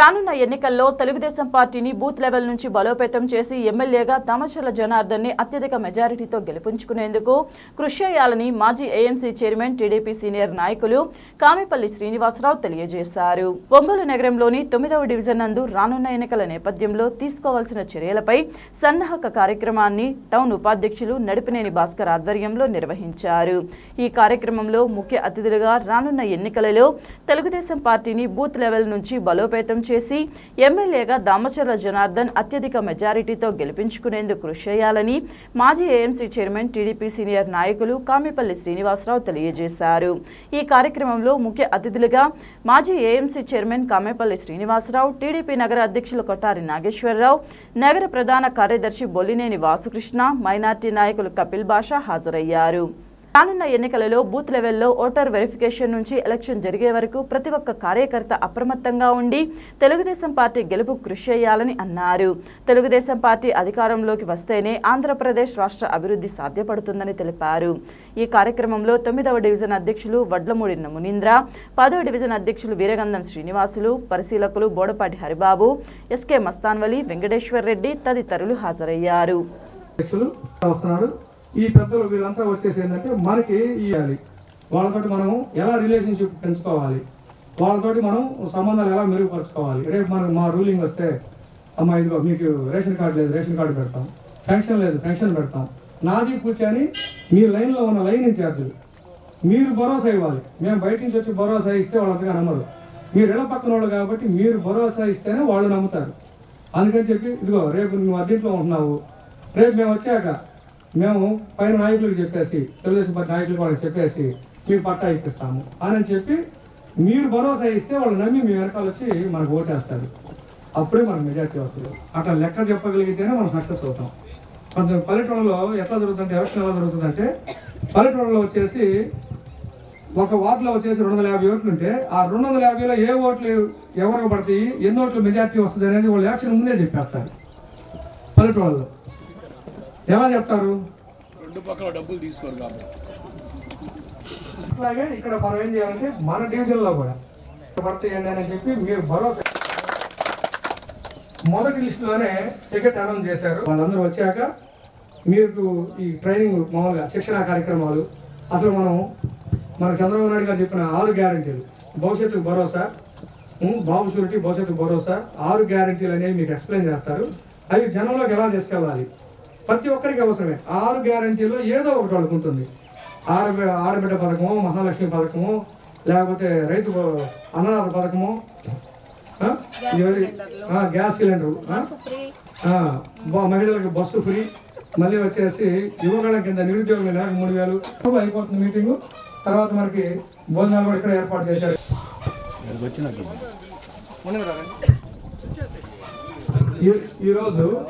రానున్న ఎన్నికల్లో తెలుగుదేశం పార్టీని బూత్ లెవెల్ నుంచి బలోపేతం చేసి ఎమ్మెల్యేగా తమచల జనార్దన్ని అత్యధిక మెజారిటీతో గెలిపించుకునేందుకు కృషి చేయాలని మాజీ ఏఎంసీ చైర్మన్ టీడీపీ సీనియర్ నాయకులు కామిపల్లి శ్రీనివాసరావు తెలియజేశారు. ఒంగోలు నగరంలోని తొమ్మిదవ డివిజన్ నందు రానున్న ఎన్నికల నేపథ్యంలో తీసుకోవాల్సిన చర్యలపై సన్నాహక కార్యక్రమాన్ని టౌన్ ఉపాధ్యక్షులు నడిపినేని భాస్కర్ ఆధ్వర్యంలో నిర్వహించారు. ఈ కార్యక్రమంలో ముఖ్య అతిథులుగా రానున్న ఎన్నికలలో తెలుగుదేశం పార్టీని బూత్ లెవెల్ నుంచి బలోపేతం చేసి ఎమ్మెల్యేగా దామచర్ల జనార్దన్ అత్యధిక మెజారిటీతో గెలిపించుకునేందుకు కృషి చేయాలని మాజీ ఏఎంసీ చైర్మన్ టీడీపీ సీనియర్ నాయకులు కామిపల్లి శ్రీనివాసరావు తెలియజేశారు. ఈ కార్యక్రమంలో ముఖ్య అతిథులుగా మాజీ AMC chairman Kamepalli Srinivasa Rao TDP నగర అధ్యక్షులు కొట్టారి నాగేశ్వరరావు నగర ప్రధాన కార్యదర్శి బొల్లినేని వాసుకృష్ణ మైనార్టీ నాయకులు కపిల్ బాషా హాజరయ్యారు. రానున్న ఎన్నికలలో బూత్ లెవెల్లో ఓటర్ వెరిఫికేషన్ నుంచి ఎలక్షన్ జరిగే వరకు ప్రతి ఒక్క కార్యకర్త అప్రమత్తంగా ఉండి తెలుగుదేశం పార్టీ గెలుపు కృషి చేయాలని అన్నారు. తెలుగుదేశం పార్టీ అధికారంలోకి వస్తేనే ఆంధ్రప్రదేశ్ రాష్ట్ర అభివృద్ధి సాధ్యపడుతుందని తెలిపారు. ఈ కార్యక్రమంలో తొమ్మిదవ డివిజన్ అధ్యక్షులు వడ్లమూడి మునీంద్ర పదవ డివిజన్ అధ్యక్షులు వీరగంధం శ్రీనివాసులు పరిశీలకులు బోడపాటి హరిబాబు ఎస్కే మస్తాన్వలి వెంకటేశ్వర్ రెడ్డి తదితరులు హాజరయ్యారు. అధ్యక్షులు వస్తున్నాడు ఈ పెద్దలు వీళ్ళంతా వచ్చేసి ఏంటంటే మనకి ఇవ్వాలి. వాళ్ళతోటి మనం ఎలా రిలేషన్షిప్ పెంచుకోవాలి? వాళ్ళతోటి మనం సంబంధాలు ఎలా మెరుగుపరచుకోవాలి? రేపు మనకు మా రూలింగ్ వస్తే అమ్మా ఇదిగో మీకు రేషన్ కార్డు లేదు రేషన్ కార్డు పెడతాం. పెన్షన్ లేదు పెన్షన్ పెడతాం. నాది కూర్చొని మీ లైన్లో ఉన్న లైన్ ఇన్ఛార్జీలు మీరు భరోసా ఇవ్వాలి. మేము బయట నుంచి వచ్చి భరోసా ఇస్తే వాళ్ళు అంతగా నమ్మరు. మీరు ఇళ్ళ పక్కన వాళ్ళు కాబట్టి మీరు భరోసా ఇస్తేనే వాళ్ళు నమ్ముతారు. అందుకని చెప్పి ఇదిగో రేపు నువ్వు అద్దీంట్లో ఉంటున్నావు. రేపు మేము వచ్చాక మేము పైన నాయకులకు చెప్పేసి తెలుగుదేశం పార్టీ నాయకులకు వాళ్ళకి చెప్పేసి మీకు పట్టా ఇప్పిస్తాము. అని చెప్పి మీరు భరోసా ఇస్తే వాళ్ళు నమ్మి మీ వెనకాల వచ్చి మనకు ఓటేస్తారు. అప్పుడే మనకు మెజార్టీ వస్తుంది. అట్లా లెక్క చెప్పగలిగితేనే మనం సక్సెస్ అవుతాం. కొంత పల్లెటూళ్ళలో ఎట్లా జరుగుతుందంటే ఎలక్షన్ ఎలా జరుగుతుందంటే పల్లెటూళ్ళలో వచ్చేసి ఒక వార్డులో వచ్చేసి రెండు వందల యాభై ఓట్లు ఉంటే ఆ రెండు వందల యాభైలో ఏ ఓట్లు ఎవరికి పడతాయి ఎన్ని ఓట్లు మెజార్టీ వస్తుంది అనేది వాళ్ళు ఎలక్షన్ ముందే చెప్పేస్తారు. పల్లెటూళ్ళలో ఎలా చెప్తారు? రెండు పక్కల డబ్బులు తీసుకోరు కాబట్టి. అట్లాగే ఇక్కడ మనం ఏం చేయాలంటే మన డివిజన్లో కూడా పడతాయి ఏంటి అని చెప్పి మీరు భరోసా మొదటి లిస్టులోనే టికెట్ అనౌన్స్ చేశారు. వాళ్ళందరూ వచ్చాక మీకు ఈ ట్రైనింగ్ మామూలుగా శిక్షణ కార్యక్రమాలు అసలు మనం మన చంద్రబాబు నాయుడు గారు చెప్పిన ఆరు గ్యారంటీలు. భవిష్యత్తుకు భరోసా బాబు షూరిటీ భవిష్యత్తుకు భరోసా ఆరు గ్యారంటీలు అనేవి మీకు ఎక్స్ప్లెయిన్ చేస్తారు. అవి జనంలోకి ఎలా తీసుకెళ్ళాలి? ప్రతి ఒక్కరికి అవసరమే. ఆరు గ్యారంటీలో ఏదో ఒకటి వాళ్ళకు ఉంటుంది ఆడబి ఆడబిడ్డ పథకము మహాలక్ష్మి పథకము లేకపోతే రైతు అన్నదాత పథకము గ్యాస్ సిలిండర్ మహిళలకు బస్సు ఫ్రీ. మళ్ళీ వచ్చేసి యువకుల కింద నిరుద్యోగం నెలకు మూడు వేలు. అయిపోతుంది మీటింగ్. తర్వాత మనకి భోజనాలు కూడా ఇక్కడ ఏర్పాటు చేశారు. ఈ- ఈరోజు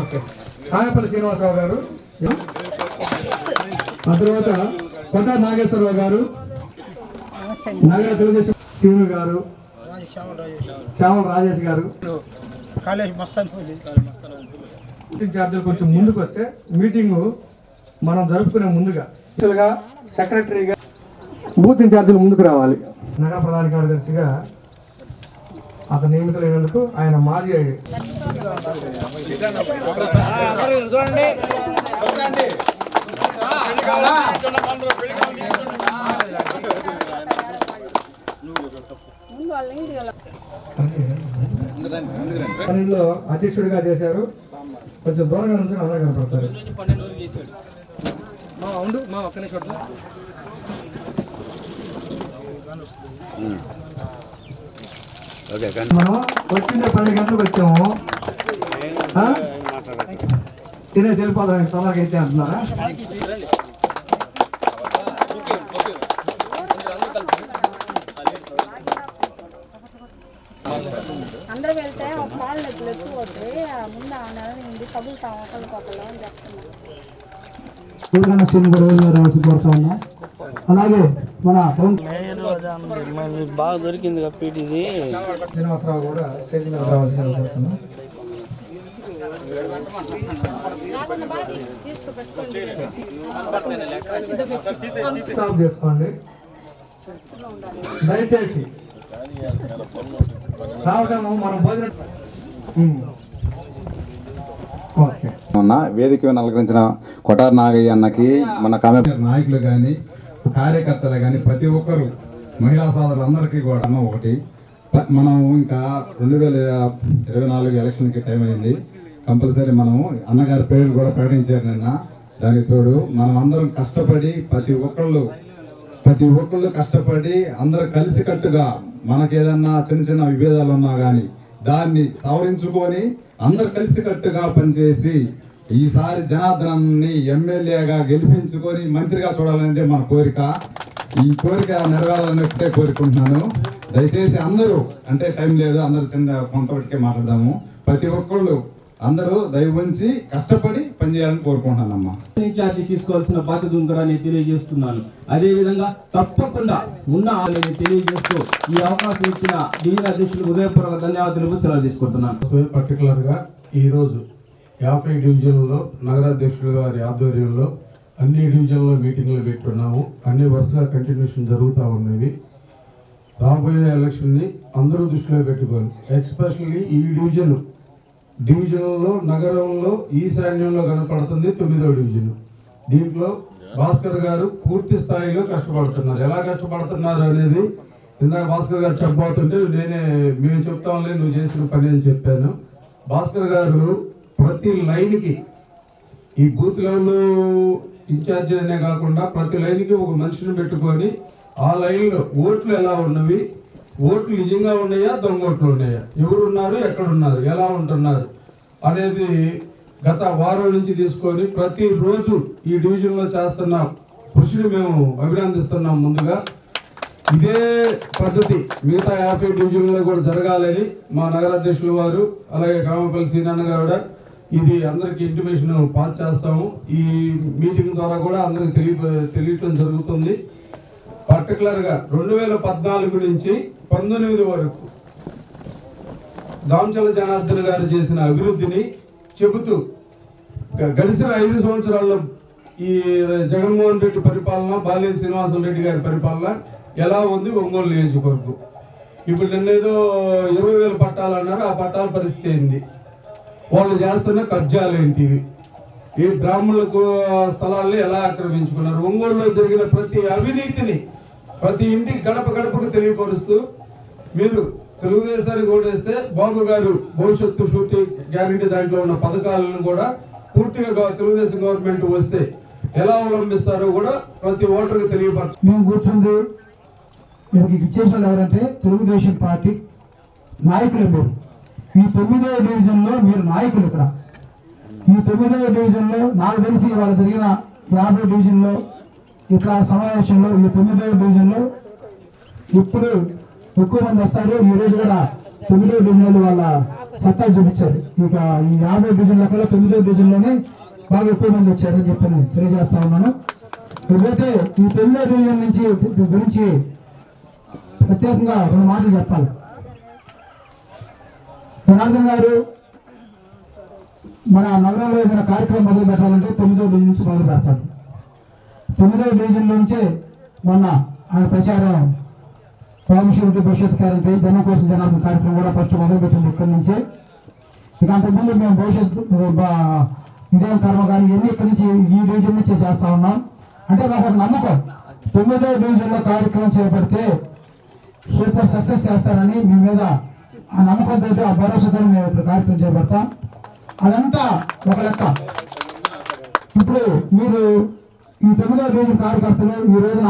ఓకే. కాయపల్లి శ్రీనివాసరావు గారు ఆ తర్వాత కొట్ట నాగేశ్వరరావు గారు నగర తెలుగుదేశం శివులు గారు శ్యామల రాజేష్ గారు. కాలేజ్ మస్తాన్ పోలి మీటింగ్ ఛార్జీలు కొంచెం ముందుకు వస్తే మీటింగ్ మనం జరుపుకునే ముందుగా. సెక్రటరీగా బూత్ ఇన్ఛార్జీలు ముందుకు రావాలి. నగర ప్రధాన కార్యదర్శిగా అతను నియమితులైనందుకు ఆయన మాజీ పన్నెండులో అధ్యక్షుడిగా చేశారు. కొంచెం దూరంగా నుంచి అందరూ కనపడతారు మా ఉండు మా ఒక్క నిమిషం ఓకే మనం వచ్చిందే పన్నెండు గంటలకు వచ్చాము. ఆ? తినేసి వెళ్ళిపోదాం తొందరగా అయితే అంటున్నారా? అందరూ వెళ్తే ఒక కాళ్ళు నొప్పులు ఎక్కువ అవుతాయి ఆ ముందు ఆ నెల నుండి తగులుతాం అని సూర్యనారాయణ శ్రీని కూడా రావాల్సి కోరుతా ఉన్నా. అలాగే మన పవన్ బాగా దొరికింది కాబట్టి ఇది. శ్రీనివాసరావు కూడా స్టేజ్ మీద కోరుతున్నాం స్టాప్ చేసుకోండి. దయచేసి. రావటము మనం భోజనం మొన్న వేదిక మీద అలంకరించిన కొటార్ నాగయ్య అన్నకి మన కామె నాయకులు కానీ కార్యకర్తలు కానీ ప్రతి ఒక్కరు మహిళా సోదరులందరికీ కూడా అన్న ఒకటి మనం ఇంకా రెండు వేల ఇరవై నాలుగు ఎలక్షన్కి టైం అయింది. కంపల్సరీ మనము అన్నగారి పేర్లు కూడా ప్రకటించారు నిన్న. దానికి తోడు మనం అందరం కష్టపడి ప్రతి ఒక్కళ్ళు ప్రతి ఒక్కళ్ళు కష్టపడి అందరూ కలిసికట్టుగా మనకి ఏదన్నా చిన్న చిన్న విభేదాలు ఉన్నా కానీ దాన్ని సవరించుకొని అందరు కలిసికట్టుగా పనిచేసి ఈసారి జనార్దనాన్ని ఎమ్మెల్యేగా గెలిపించుకొని మంత్రిగా చూడాలనేదే మన కోరిక. ఈ కోరిక నెరవేరాలని ఒకటే కోరుకుంటున్నాను. దయచేసి అందరూ అంటే టైం లేదు అందరూ చిన్న కొంతవరకే మాట్లాడదాము. ప్రతి ఒక్కళ్ళు అందరూ దయ ఉంచి కష్టపడి పనిచేయాలని కోరుకుంటున్నానమ్మా. ఇన్ఛార్జి తీసుకోవాల్సిన బాధ్యత ఉంది కూడా నేను తెలియజేస్తున్నాను. అదే విధంగా తప్పకుండా ఉన్న వాళ్ళని తెలియజేస్తూ ఈ అవకాశం ఇచ్చిన డివిజన్ అధ్యక్షులకు ఉదయపూర్వక ధన్యవాదాలు సెలవు తీసుకుంటున్నాను. పర్టికులర్గా ఈరోజు యాభై డివిజన్లలో నగరాధ్యక్షులు గారి ఆధ్వర్యంలో అన్ని డివిజన్లో మీటింగ్లు పెట్టున్నాము అన్ని వరుసగా కంటిన్యూషన్ జరుగుతూ ఉన్నవి. రాబోయే ఎలక్షన్ని అందరూ దృష్టిలో పెట్టుకోవాలి ఎక్స్పెషల్లీ ఈ డివిజన్. డివిజన్లో నగరంలో ఈశాన్యంలో కనపడుతుంది తొమ్మిదవ డివిజన్. దీంట్లో భాస్కర్ గారు పూర్తి స్థాయిలో కష్టపడుతున్నారు. ఎలా కష్టపడుతున్నారు అనేది ఇందాక భాస్కర్ గారు చెప్పబోతుంటే నేనే మేము చెప్తాంలే నువ్వు చేసిన పని అని చెప్పాను. భాస్కర్ గారు ప్రతి లైన్కి ఈ బూత్ లెవెల్లో ఇన్ఛార్జ్ అనే కాకుండా ప్రతి లైన్కి ఒక మనిషిని పెట్టుకొని ఆ లైన్లో ఓట్లు ఎలా ఉన్నవి? ఓట్లు నిజంగా ఉన్నాయా? దొంగ ఓట్లు ఉన్నాయా? ఎవరు ఉన్నారు ఎక్కడ ఉన్నారు ఎలా ఉంటున్నారు? అనేది గత వారం నుంచి తీసుకొని ప్రతిరోజు ఈ డివిజన్లో చేస్తున్న కృషిని మేము అభినందిస్తున్నాం ముందుగా. ఇదే పద్ధతి మిగతా యాభై డివిజన్లో కూడా జరగాలని మా నగర అధ్యక్షులు వారు అలాగే కామపల్లి సీనన్న కూడా ఇది అందరికి ఇంటిమేషన్ పాస్ చేస్తాము. ఈ మీటింగ్ ద్వారా కూడా అందరికి తెలియ తెలియటం జరుగుతుంది. పర్టికులర్గా రెండు వేల పద్నాలుగు నుంచి పంతొమ్మిది వరకు దాంచల జనార్దన్ గారు చేసిన అభివృద్ధిని చెబుతూ గడిచిన ఐదు సంవత్సరాల్లో ఈ జగన్మోహన్ రెడ్డి పరిపాలన బాలినేని శ్రీనివాసం రెడ్డి గారి పరిపాలన ఎలా ఉంది ఒంగోలు నియోజకవర్గం? ఇప్పుడు నిన్నేదో ఇరవై వేల పట్టాలు అన్నారు ఆ పట్టాల పరిస్థితి ఏంది? వాళ్ళు చేస్తున్న కబ్జాలు ఏంటివి ఈ బ్రాహ్మణులకు స్థలాల్ని ఎలా ఆక్రమించుకున్నారు? ఒంగోలులో జరిగిన ప్రతి అవినీతిని ప్రతి ఇంటికి గడప గడపకు తెలియపరుస్తూ మీరు తెలుగుదేశానికి ఓటేస్తే బాబు గారు భవిష్యత్తు షూటి గ్యారంటీ దాంట్లో ఉన్న పథకాలను కూడా పూర్తిగా తెలుగుదేశం గవర్నమెంట్ వస్తే ఎలా అవలంబిస్తారో కూడా ప్రతి ఓటర్కి తెలియపరచు మేము కూర్చుంది ఇక్కడికి ఇచ్చేసిన ఎవరంటే తెలుగుదేశం పార్టీ నాయకులు మీరు. ఈ తొమ్మిదవ డివిజన్లో మీరు నాయకులు ఇక్కడ. ఈ తొమ్మిదవ డివిజన్లో నాకు తెలిసి ఇవాళ జరిగిన యాభై డివిజన్లో ఇట్లా సమావేశంలో ఈ తొమ్మిదవ డివిజన్లో ఇప్పుడు ఎక్కువ మంది వస్తారు. ఈ రోజు కూడా తొమ్మిదవ డివిజన్ వాళ్ళ సత్తా చూపించారు. ఇక ఈ యాభై డివిజన్ల కల్లా తొమ్మిదవ డివిజన్లోనే బాగా ఎక్కువ మంది వచ్చారని చెప్పి తెలియజేస్తా ఉన్నాను. ఇకపోతే ఈ తొమ్మిదవ డివిజన్ నుంచి గురించి ప్రత్యేకంగా రెండు మాటలు చెప్పాలి. సనాతన్ గారు మన నగరంలో ఏదైనా కార్యక్రమం మొదలు పెట్టాలంటే తొమ్మిదో డివిజన్ నుంచి మొదలు పెడతాడు తొమ్మిదో డివిజన్ నుంచే మొన్న ఆయన ప్రచారం ప్రాముఖ్యమంత్రి భవిష్యత్ గ్యారంటీ జనం కోసం జనార్దన కార్యక్రమం కూడా ఫస్ట్ మొదలు పెట్టింది ఇక్కడి నుంచే. ఇక అంతకుముందు మేము భవిష్యత్తు ఇదేం కర్మ కానీ ఇవన్నీ ఇక్కడి నుంచి ఈ డివిజన్ నుంచే చేస్తా ఉన్నాం. అంటే మాకు ఒక నమ్మకం. తొమ్మిదో డివిజన్లో కార్యక్రమం చేపడితే సూపర్ సక్సెస్ చేస్తారని మీ మీద ఆ నమ్మకంతో ఆ భరోసాతో మేము ఇప్పుడు కార్యక్రమం చేపడతాం. అదంతా ఒక లెక్క. ఇప్పుడు మీరు ఈ తొమ్మిదో డివిజన్ కార్యకర్తలు ఈ రోజున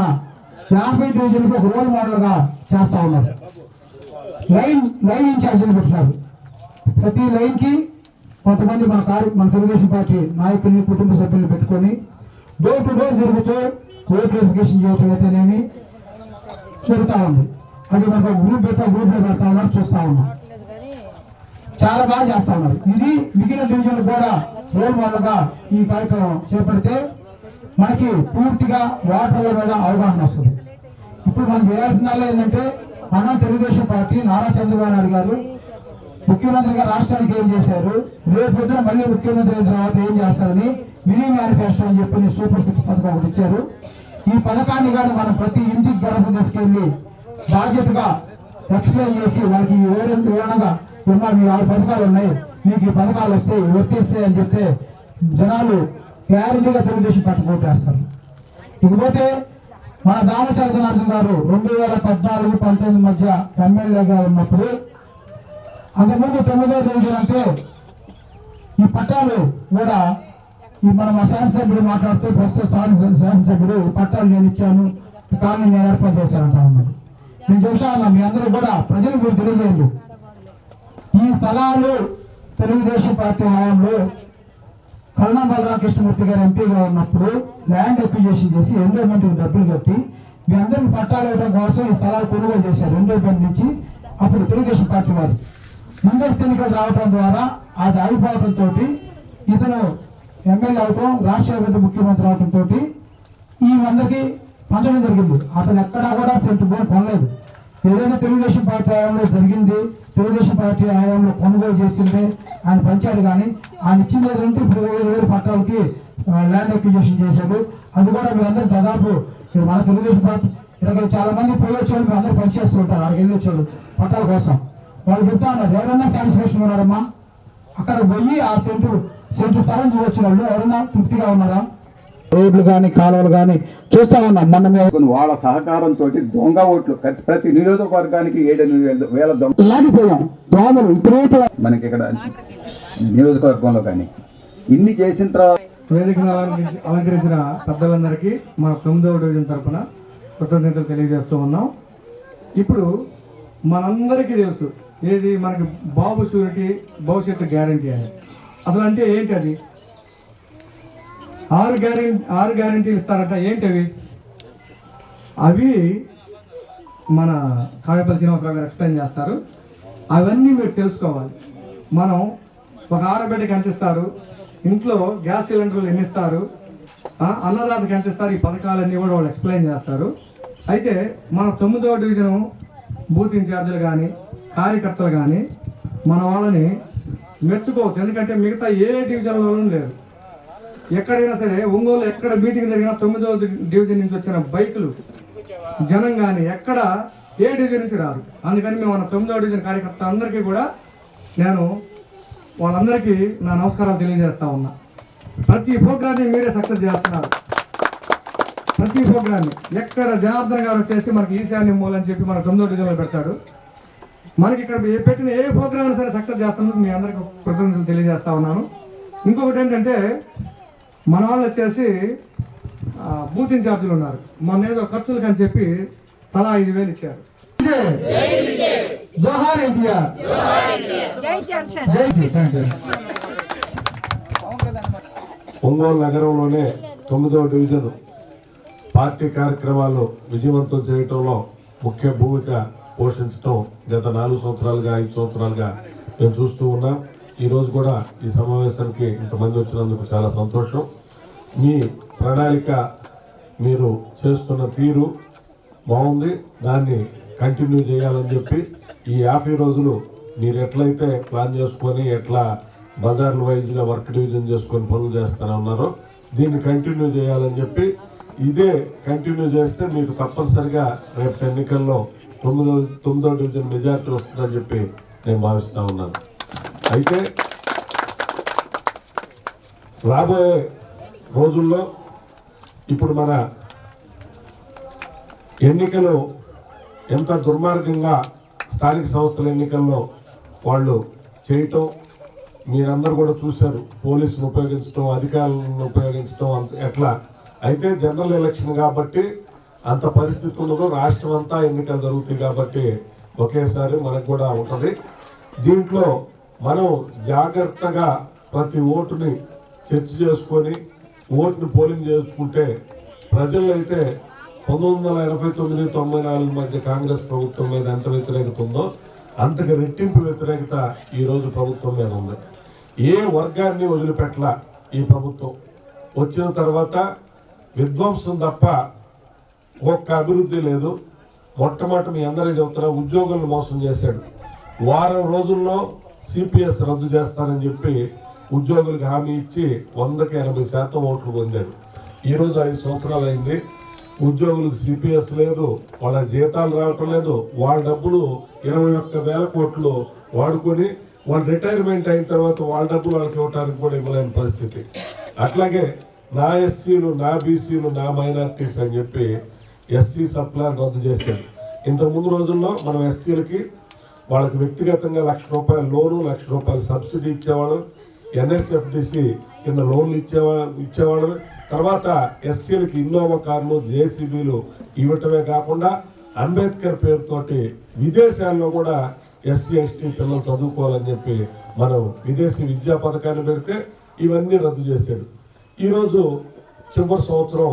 యాభై డివిజన్కి ఒక రోల్ మోడల్గా చేస్తా ఉన్నారు. లైన్ లైన్ ఇన్ఛార్జీలు పెట్టినారు. ప్రతి లైన్కి కొంతమంది మన కార్య మన తెలుగుదేశం పార్టీ నాయకుల్ని కుటుంబ సభ్యుల్ని పెట్టుకొని డోర్ టు డోర్ తిరుగుతూ ఓట్ వెరిఫికేషన్ చేయటం అయితేనేమి జరుగుతూ ఉంది. అది మనకు గ్రూప్ పెట్టా గ్రూప్ పెడతా ఉన్నారు చూస్తా ఉన్నాం చాలా బాగా చేస్తా ఉన్నారు. ఇది మిగిలిన డివిజన్లు కూడా రోల్ మోడల్గా ఈ కార్యక్రమం చేపడితే మనకి పూర్తిగా వాటర్ల మీద అవగాహన వస్తుంది. ఇప్పుడు మనం చేయాల్సిందల్లా ఏంటంటే మనం తెలుగుదేశం పార్టీ నారా చంద్రబాబు నాయుడు గారు ముఖ్యమంత్రిగా రాష్ట్రానికి ఏం చేశారు? రేపు పొద్దున మళ్ళీ ముఖ్యమంత్రి అయిన తర్వాత ఏం చేస్తారని మినీ మేనిఫెస్టో అని చెప్పి సూపర్ సిక్స్ పథకం ఒకటి ఇచ్చారు. ఈ పథకాన్ని కానీ మనం ప్రతి ఇంటికి గడప తీసుకెళ్ళి బాధ్యతగా ఎక్స్ప్లెయిన్ చేసి వాళ్ళకి ఈ వివరణ మీ ఆరు పథకాలు ఉన్నాయి మీకు ఈ పథకాలు వస్తాయి వర్తిస్తాయి అని చెప్తే జనాలు గ్యారంటీగా తెలుగుదేశం పట్టుకోటేస్తారు ఇకపోతే మన దామచర జనార్దన్ గారు రెండు వేల పద్నాలుగు పంతొమ్మిది మధ్య ఎమ్మెల్యేగా ఉన్నప్పుడు అంతకుముందు తొమ్మిదో తొమ్మిది అంటే ఈ పట్టాలు కూడా ఈ మన మా శాసనసభ్యుడు మాట్లాడుతూ ప్రస్తుత స్థానిక శాసనసభ్యుడు పట్టాలు నేను ఇచ్చాను ఈ కాలనీ నేను ఏర్పాటు చేశానంటా ఉన్నాడు నేను చెబుతా ఉన్నా మీ అందరూ కూడా ప్రజలకు మీరు తెలియజేయండి. ఈ స్థలాలు తెలుగుదేశం పార్టీ హయాంలో కరుణా బలరామకృష్ణమూర్తి గారు ఎంపీగా ఉన్నప్పుడు ల్యాండ్ అప్లికేషన్ చేసి ఎండోమెంట్కి డబ్బులు కట్టి మీ అందరికీ పట్టాలు ఇవ్వడం కోసం ఈ స్థలాలు కొనుగోలు చేశారు ఎండోమెంట్ నుంచి. అప్పుడు తెలుగుదేశం పార్టీ వారు ముందస్తు ఎన్నికలు రావడం ద్వారా అది ఆగిపోవడంతో ఇతను ఎమ్మెల్యే అవటం రాజశేఖర రెడ్డి ముఖ్యమంత్రి అవడంతో ఈ మందకి పంచడం జరిగింది. అతను ఎక్కడా కూడా సెంటు భూమి కొనలేదు. ఏదైతే తెలుగుదేశం పార్టీ హయాంలో జరిగింది తెలుగుదేశం పార్టీ హయాంలో కొనుగోలు చేసిందే ఆయన పంచాడు కానీ ఆయన ఇచ్చిన రోజు నుండి ఇప్పుడు ఇరవై ఐదు వేలు పట్టాలకి ల్యాండ్ అక్విజిషన్ చేశాడు. అది కూడా మీరందరూ దాదాపు మన తెలుగుదేశం పార్టీ ఇక్కడ చాలా మంది పోయి వచ్చేవాళ్ళు మీరు అందరూ పనిచేస్తూ ఉంటారు. అక్కడికి వెళ్ళి వచ్చాడు పట్టాల కోసం. వాళ్ళు చెప్తా ఉన్నారు ఎవరన్నా సాటిస్ఫాక్షన్ ఉన్నారమ్మా? అక్కడ పోయి ఆ సెంటు సెంటు స్థలం చూడొచ్చిన వాళ్ళు. ఎవరన్నా తృప్తిగా ఉన్నారా? రోడ్లు కానీ కాలువలు కానీ చూస్తా ఉన్నాం. కొన్ని వాళ్ళ సహకారంతో దొంగ ఓట్లు ప్రతి- ప్రతి నియోజకవర్గానికి ఏడెనిమిది వేల వేల దొంగ లాగిపోయాం. దోమలు విపరీత మనకి ఇక్కడ నియోజకవర్గంలో కానీ ఇన్ని చేసిన తర్వాత అలంకరించిన పెద్దలందరికీ మా తొమ్మిదవ డివిజన్ తరపున కృతజ్ఞతలు తెలియజేస్తూ ఉన్నాం. ఇప్పుడు మనందరికీ తెలుసు ఏది మనకి బాబు షూరిటీ భవిష్యత్తు గ్యారంటీ అని అసలు అంటే ఏంటి అది? ఆరు గ్యారెంటీ ఆరు గ్యారెంటీలు ఇస్తారట. ఏంటివి? అవి మన కాగపల్లి శ్రీనివాసరావు గారు ఎక్స్ప్లెయిన్ చేస్తారు. అవన్నీ మీరు తెలుసుకోవాలి. మనం ఒక ఆడబిడ్డకి ఎంత ఇస్తారు? ఇంట్లో గ్యాస్ సిలిండర్లు ఎన్ని ఇస్తారు? అన్నదాతకి ఎంత ఇస్తారు? ఈ పథకాలన్నీ కూడా వాళ్ళు ఎక్స్ప్లెయిన్ చేస్తారు. అయితే మన తొమ్మిదవ డివిజన్ బూత్ ఇన్ఛార్జీలు కానీ కార్యకర్తలు కానీ మన వాళ్ళని మెచ్చుకోవచ్చు. ఎందుకంటే మిగతా ఏ డివిజన్లోనూ లేరు. ఎక్కడైనా సరే ఒంగోలు ఎక్కడ మీటింగ్ జరిగినా తొమ్మిదవ డివిజన్ నుంచి వచ్చిన బైకులు జనం కానీ ఎక్కడ ఏ డివిజన్ నుంచి రారు. అందుకని మేము మన తొమ్మిదవ డివిజన్ కార్యకర్త అందరికీ కూడా నేను వాళ్ళందరికీ నా నమస్కారాలు తెలియజేస్తా ఉన్నా. ప్రతి ప్రోగ్రాన్ని మీరే సక్సెస్ చేస్తున్నారు. ప్రతి ప్రోగ్రాన్ని ఎక్కడ జనార్దన్ గారు వచ్చేసి మనకి ఈశాన్యం మూల అని చెప్పి మన తొమ్మిదో డివిజన్లో పెడతాడు. మనకి ఇక్కడ పెట్టిన ఏ ప్రోగ్రామ్ సరే సక్సెస్ చేస్తున్నందుకు మీ అందరికీ కృతజ్ఞతలు తెలియజేస్తా ఉన్నాను. ఇంకొకటి ఏంటంటే మన వాళ్ళు వచ్చేసి బూత్ ఇన్ఛార్జీలు ఉన్నారు. మొన్న ఏదో ఖర్చులకు అని చెప్పి తలా ఐదు వేలు ఇచ్చారు. జోహార్ ఎన్టీఆర్. ఒంగోలు నగరంలోనే తొమ్మిదవ డివిజన్ పార్టీ కార్యక్రమాలు విజయవంతం చేయటంలో ముఖ్య భూమిక పోషించడం గత నాలుగు సంవత్సరాలుగా ఐదు సంవత్సరాలుగా మేము చూస్తూ ఉన్నాం. ఈరోజు కూడా ఈ సమావేశానికి ఇంతమంది వచ్చినందుకు చాలా సంతోషం. మీ ప్రణాళిక మీరు చేస్తున్న తీరు బాగుంది. దాన్ని కంటిన్యూ చేయాలని చెప్పి ఈ యాభై రోజులు మీరు ఎట్లయితే ప్లాన్ చేసుకొని ఎట్లా బజార్ల వైజ్గా వర్క్ డివిజన్ చేసుకొని పనులు చేస్తూనే ఉన్నారో దీన్ని కంటిన్యూ చేయాలని చెప్పి ఇదే కంటిన్యూ చేస్తే మీకు తప్పనిసరిగా రేపు ఎన్నికల్లో తొమ్మిదో తొమ్మిదో డివిజన్ మెజార్టీ వస్తుందని చెప్పి నేను భావిస్తూ ఉన్నాను. అయితే రాబోయే రోజుల్లో ఇప్పుడు మన ఎన్నికలు ఎంత దుర్మార్గంగా స్థానిక సంస్థల ఎన్నికల్లో వాళ్ళు చేయటం మీరందరూ కూడా చూశారు. పోలీసులు ఉపయోగించడం అధికారులను ఉపయోగించడం అంత ఎట్లా? అయితే జనరల్ ఎలక్షన్ కాబట్టి అంత పరిస్థితి ఉండదు. రాష్ట్రం అంతా ఎన్నికలు జరుగుతాయి కాబట్టి ఒకేసారి మనకు కూడా ఉంటుంది. దీంట్లో మనం జాగ్రత్తగా ప్రతి ఓటుని చర్చ చేసుకొని ఓటుని పోలింగ్ చేసుకుంటే ప్రజల్లో అయితే పంతొమ్మిది వందల ఎనభై తొమ్మిది తొంభై నాలుగు మధ్య కాంగ్రెస్ ప్రభుత్వం మీద ఎంత వ్యతిరేకత ఉందో అంతకు రెట్టింపు వ్యతిరేకత ఈ రోజు ప్రభుత్వం మీద ఉంది. ఏ వర్గాన్ని వదిలిపెట్టల ఈ ప్రభుత్వం? వచ్చిన తర్వాత విధ్వంసం తప్ప ఒక్క అభివృద్ధి లేదు. మొట్టమొదటి మీ అందరికీ చెబుతున్నా ఉద్యోగులను మోసం చేశాడు. వారం రోజుల్లో సిపిఎస్ రద్దు చేస్తానని చెప్పి ఉద్యోగులకు హామీ ఇచ్చి వందకి ఎనభై శాతం ఓట్లు పొందాడు. ఈరోజు ఐదు సంవత్సరాలు అయింది. ఉద్యోగులకు సిపిఎస్ లేదు వాళ్ళ జీతాలు రావటం లేదు వాళ్ళ డబ్బులు ఇరవై ఒక్క వేల కోట్లు వాడుకొని వాళ్ళు రిటైర్మెంట్ అయిన తర్వాత వాళ్ళ డబ్బులు వాళ్ళకి ఇవ్వడానికి కూడా ఇవ్వలేని పరిస్థితి. అట్లాగే నా ఎస్సీలు నా బీసీలు నా మైనార్టీస్ అని చెప్పి ఎస్సీ సప్లాన్ రద్దు చేశారు. ఇంతకుముందు ముందు రోజుల్లో మనం ఎస్సీలకి వాళ్ళకి వ్యక్తిగతంగా లక్ష రూపాయల లోను లక్ష రూపాయల సబ్సిడీ ఇచ్చేవాడు ఎన్ఎస్ఎఫ్డిసి కింద లోన్లు ఇచ్చేవా ఇచ్చేవాడు తర్వాత ఎస్సీలకి ఇన్నోవా కార్లు జేసీబీలు ఇవ్వటమే కాకుండా అంబేద్కర్ పేరుతోటి విదేశాల్లో కూడా ఎస్సీ ఎస్టీ పిల్లలు చదువుకోవాలని చెప్పి మనం విదేశీ విద్యా పథకాన్ని పెడితే ఇవన్నీ రద్దు చేశాడు. ఈరోజు చివరి సంవత్సరం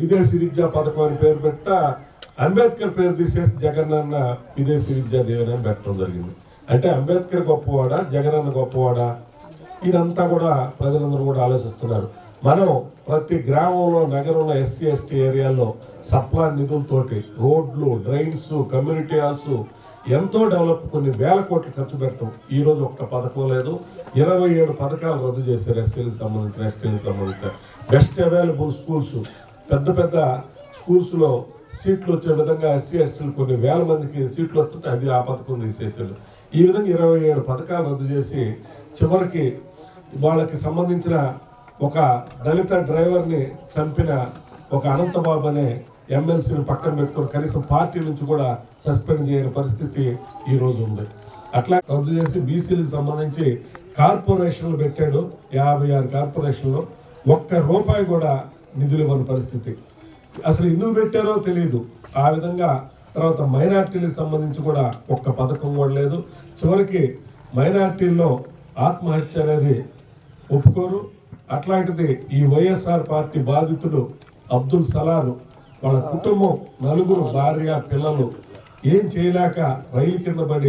విదేశీ విద్యా పథకం అని పేరు పెట్ట అంబేద్కర్ పేరు తీసేసి జగనన్న విదేశీ విద్యా దీవెన అని పెట్టడం జరిగింది. అంటే అంబేద్కర్ గొప్పవాడా జగనన్న గొప్పవాడా? ఇదంతా కూడా ప్రజలందరూ కూడా ఆలోచిస్తున్నారు. మనం ప్రతి గ్రామంలో నగరంలో ఎస్సీ ఎస్టీ ఏరియాల్లో సప్లా నిధులతోటి రోడ్లు డ్రైన్స్ కమ్యూనిటీ హాల్స్ ఎంతో డెవలప్ కొన్ని వేల కోట్లు ఖర్చు పెట్టడం ఈరోజు ఒక్క పథకం లేదు. ఇరవై ఏడు పథకాలు రద్దు చేశారు ఎస్సీలకు సంబంధించిన ఎస్టీలకు సంబంధించిన. బెస్ట్ అవైలబుల్ స్కూల్స్ పెద్ద పెద్ద స్కూల్స్లో సీట్లు వచ్చే విధంగా ఎస్సీ ఎస్టీలు కొన్ని వేల మందికి సీట్లు వస్తుంటే అది ఆ పథకం తీసేసారు ఈ విధంగా ఇరవై ఏడు పథకాలు రద్దు చేసి చివరికి వాళ్ళకి సంబంధించిన ఒక దళిత డ్రైవర్ని చంపిన ఒక అనంతబాబు అనే ఎమ్మెల్సీని పక్కన పెట్టుకొని కనీసం పార్టీ నుంచి కూడా సస్పెండ్ చేయని పరిస్థితి ఈ రోజు ఉంది. అట్లా రద్దు చేసి బీసీలకు సంబంధించి కార్పొరేషన్లు పెట్టాడు యాభై ఆరు కార్పొరేషన్లు. ఒక్క రూపాయి కూడా నిధులు ఇవ్వని పరిస్థితి. అసలు ఎందుకు పెట్టారో తెలియదు ఆ విధంగా తర్వాత మైనార్టీలకు సంబంధించి కూడా ఒక్క పథకం కూడా లేదు. చివరికి మైనార్టీల్లో ఆత్మహత్య అనేది ఒప్పుకోరు. అట్లాంటిది ఈ వైఎస్ఆర్ పార్టీ బాధితుడు అబ్దుల్ సలాం వాళ్ళ కుటుంబం నలుగురు భార్య పిల్లలు ఏం చేయలేక రైలు కింద పడి